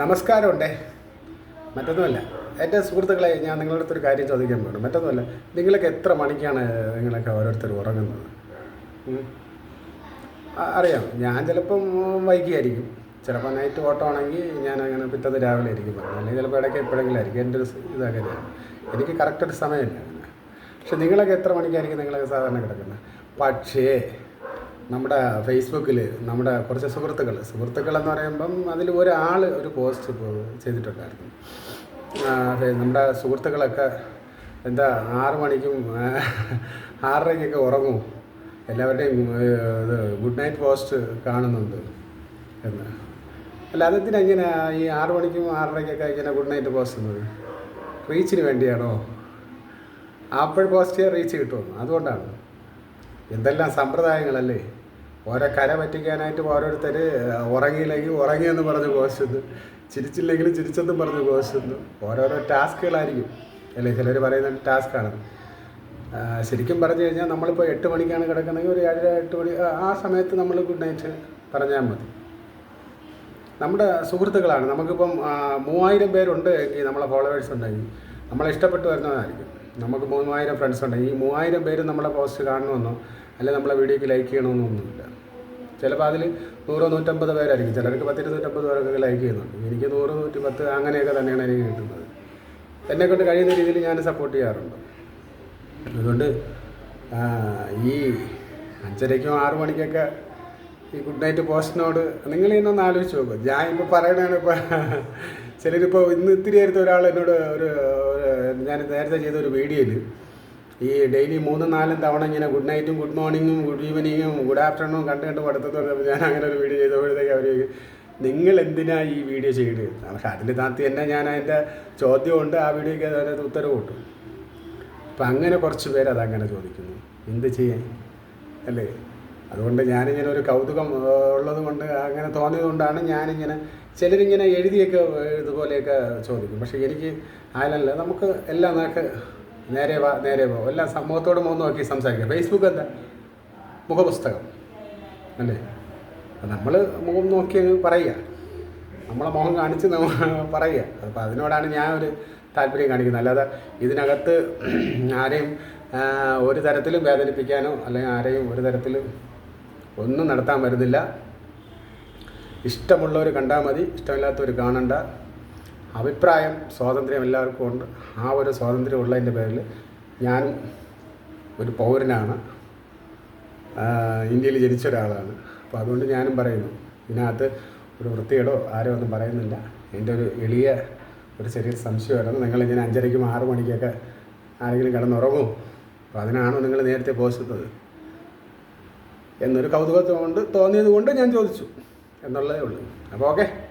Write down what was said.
നമസ്കാരമുണ്ടേ. മറ്റൊന്നുമല്ല. എന്റെ സുഹൃത്തുക്കളെ ഞാൻ നിങ്ങളുടെ അടുത്തൊരു കാര്യം ചോദിക്കാൻ പോകണം മറ്റൊന്നുമല്ല നിങ്ങളൊക്കെ എത്ര മണിക്കാണ് നിങ്ങളൊക്കെ ഓരോരുത്തർ ഉറങ്ങുന്നത്? അറിയാം. ഞാൻ ചിലപ്പം വൈകിയായിരിക്കും. ചിലപ്പോൾ നൈറ്റ് ഓട്ടം ആണെങ്കിൽ ഞാൻ അങ്ങനെ പിറ്റത്ത് രാവിലെ ആയിരിക്കും അല്ലെങ്കിൽ ചിലപ്പോൾ ഇടയ്ക്ക് എപ്പോഴെങ്കിലും ആയിരിക്കും. എന്റെ ഒരു ഇതങ്ങനെയാണ് എനിക്ക് കറക്റ്റ് ഒരു സമയമില്ല. അങ്ങനെ പക്ഷെ നിങ്ങളൊക്കെ എത്ര മണിക്കായിരിക്കും നിങ്ങളൊക്കെ സാധാരണ കിടക്കുന്നത്? പക്ഷേ നമ്മുടെ ഫേസ്ബുക്കിൽ നമ്മുടെ കുറച്ച് സുഹൃത്തുക്കൾ സുഹൃത്തുക്കൾ എന്ന് പറയുമ്പം അതിൽ ഒരാൾ ഒരു പോസ്റ്റ് ചെയ്തിട്ടുണ്ടായിരുന്നു. നമ്മുടെ സുഹൃത്തുക്കളൊക്കെ എന്താ ആറ് മണിക്കും ആറരയ്ക്കൊക്കെ ഉറങ്ങും. എല്ലാവരുടെയും ഇത് ഗുഡ് നൈറ്റ് പോസ്റ്റ് കാണുന്നുണ്ട് എന്ന്. അല്ല അതെന്തിനാ ഇങ്ങനെ ഈ ആറ് മണിക്കും ആറരയ്ക്കൊക്കെ ഇങ്ങനെ ഗുഡ് നൈറ്റ് പോസ്റ്റ് എന്നത് റീച്ചിന് വേണ്ടിയാണോ? ആപ്പിൾ പോസ്റ്റ് റീച്ച് കിട്ടുമെന്ന് അതുകൊണ്ടാണ്. എന്തെല്ലാം സമ്പ്രദായങ്ങളല്ലേ? ഓരോ കര പറ്റിക്കാനായിട്ട് ഓരോരുത്തർ ഉറങ്ങിയില്ലെങ്കിൽ ഉറങ്ങിയെന്ന് പറഞ്ഞ് പോസ്റ്റ് ചിരിച്ചില്ലെങ്കിൽ ചിരിച്ചെന്ന് പറഞ്ഞ് പോസ്റ്റ് ഓരോരോ ടാസ്കുകളായിരിക്കും. അല്ലേ ചിലർ പറയുന്ന ടാസ്ക്കാണ് ശരിക്കും പറഞ്ഞു കഴിഞ്ഞാൽ നമ്മളിപ്പോൾ എട്ട് മണിക്കാണ് കിടക്കുന്നതെങ്കിൽ ഒരു ഏഴര എട്ട് മണി ആ- സമയത്ത് നമ്മൾ ഗുഡ് നൈറ്റ് പറഞ്ഞാൽ മതി. നമ്മുടെ സുഹൃത്തുക്കളാണ്. നമുക്കിപ്പം മൂവായിരം പേരുണ്ട് എങ്കിൽ നമ്മളെ ഫോളോവേഴ്സ് ഉണ്ടെങ്കിൽ നമ്മളെ ഇഷ്ടപ്പെട്ട് വരുന്നതായിരിക്കും നമുക്ക് മൂവായിരം ഫ്രണ്ട്സ് ഉണ്ട്. ഈ മൂവായിരം പേര് നമ്മളെ പോസ്റ്റ് കാണണമെന്നോ അല്ലെങ്കിൽ നമ്മളെ വീഡിയോക്ക് ലൈക്ക് ചെയ്യണമെന്നോ ഒന്നുമില്ല. ചിലപ്പോൾ അതിൽ നൂറോ നൂറ്റമ്പത് പേരായിരിക്കും. ചിലർക്ക് പത്തിരുന്നൂറ്റമ്പത് പേരൊക്കെ ലൈക്ക് ചെയ്യുന്നുണ്ട്. എനിക്ക് നൂറ് നൂറ്റി പത്ത് അങ്ങനെയൊക്കെ തന്നെയാണ് എനിക്ക് കിട്ടുന്നത്. എന്നെ കൊണ്ട് കഴിയുന്ന രീതിയിൽ ഞാൻ സപ്പോർട്ട് ചെയ്യാറുണ്ട്. അതുകൊണ്ട് ഈ അഞ്ചരയ്ക്കും ആറു മണിക്കൊക്കെ ഈ ഗുഡ് നൈറ്റ് പോസ്റ്റിനോട് നിങ്ങൾ ഇന്നൊന്ന് ആലോചിച്ച് നോക്കും. ഞാൻ ഇപ്പോൾ പറയണതാണ് ഇപ്പോൾ ചിലരിപ്പോൾ ഇന്ന് ഇത്തിരി ഒരാൾ എന്നോട് ഒരു ഞാൻ നേരത്തെ ചെയ്ത ഒരു വീഡിയോയിൽ ഈ ഡെയിലി മൂന്നും നാലും തവണ ഇങ്ങനെ ഗുഡ് നൈറ്റും ഗുഡ് മോർണിംഗും ഗുഡ് ഈവനിങ്ങും ഗുഡ് ആഫ്റ്റർനൂൺ കണ്ട് കണ്ട് പഠിത്തത്തോടെ ഞാൻ അങ്ങനെ ഒരു വീഡിയോ ചെയ്തപ്പോഴത്തേക്ക് അവർ നിങ്ങൾ എന്തിനാ ഈ വീഡിയോ ചെയ്യുന്നത് പക്ഷെ അതിന്റെ താത്തി തന്നെ ഞാൻ അതിന്റെ ചോദ്യമുണ്ട് ആ വീഡിയോയ്ക്ക് അതിനകത്ത് ഉത്തരവ് കിട്ടും അപ്പം അങ്ങനെ കുറച്ച് പേര് അതങ്ങനെ ചോദിക്കുന്നു എന്ത് ചെയ്യാൻ? അല്ലേ? അതുകൊണ്ട് ഞാനിങ്ങനെ ഒരു കൗതുകം ഉള്ളത് കൊണ്ട് അങ്ങനെ തോന്നിയത് കൊണ്ടാണ് ഞാനിങ്ങനെ ചിലരിങ്ങനെ എഴുതിയൊക്കെ ഇതുപോലെയൊക്കെ ചോദിക്കും. പക്ഷേ എനിക്ക് ആയാലല്ല നമുക്ക് എല്ലാം നാക്ക് നേരെ വാ നേരെ പോകും എല്ലാം സമൂഹത്തോട് മുഖം നോക്കി സംസാരിക്കാം. ഫേസ്ബുക്ക് എന്താ? മുഖപുസ്തകം. അല്ലേ? നമ്മൾ മുഖം നോക്കി പറയുക. നമ്മളെ മുഖം കാണിച്ച് നമ്മൾ പറയുക. അപ്പോൾ അതിനോടാണ് ഞാൻ ഒരു താല്പര്യം കാണിക്കുന്നത്. അല്ലാതെ ഇതിനകത്ത് ആരെയും ഒരു തരത്തിലും വേദനിപ്പിക്കാനോ അല്ലെങ്കിൽ ആരെയും ഒരു തരത്തിലും ഒന്നും നടത്താൻ വരുന്നില്ല. ഇഷ്ടമുള്ളവർ കണ്ടാൽ മതി ഇഷ്ടമില്ലാത്തവർ കാണണ്ട. അഭിപ്രായം സ്വാതന്ത്ര്യം എല്ലാവർക്കും ഉണ്ട്. ആ ഒരു സ്വാതന്ത്ര്യം ഉള്ളതിന്റെ പേരിൽ ഞാൻ ഒരു പൗരനാണ്. ഇന്ത്യയിൽ ജനിച്ച ഒരാളാണ്. അപ്പോൾ അതുകൊണ്ട് ഞാനും പറയുന്നു ഇതിനകത്ത് ഒരു വൃത്തികേടോ ആരോ ഒന്നും പറയുന്നില്ല. എന്റെ ഒരു എളിയ ഒരു ചെറിയ സംശയമായിരുന്നു. നിങ്ങളിങ്ങനെ അഞ്ചരയ്ക്കും ആറ് മണിക്കൊക്കെ ആരെങ്കിലും കിടന്നുറങ്ങും. അപ്പോൾ അതിനാണോ നിങ്ങൾ നേരത്തെ പോസ്റ്റ് ഇട്ടത് എന്നൊരു കൗതുകത്തോണ്ട് കൊണ്ട് തോന്നിയത് കൊണ്ട് ഞാൻ ചോദിച്ചു. എന്നുള്ളതേ ഉള്ളൂ. അപ്പോൾ ഓക്കെ.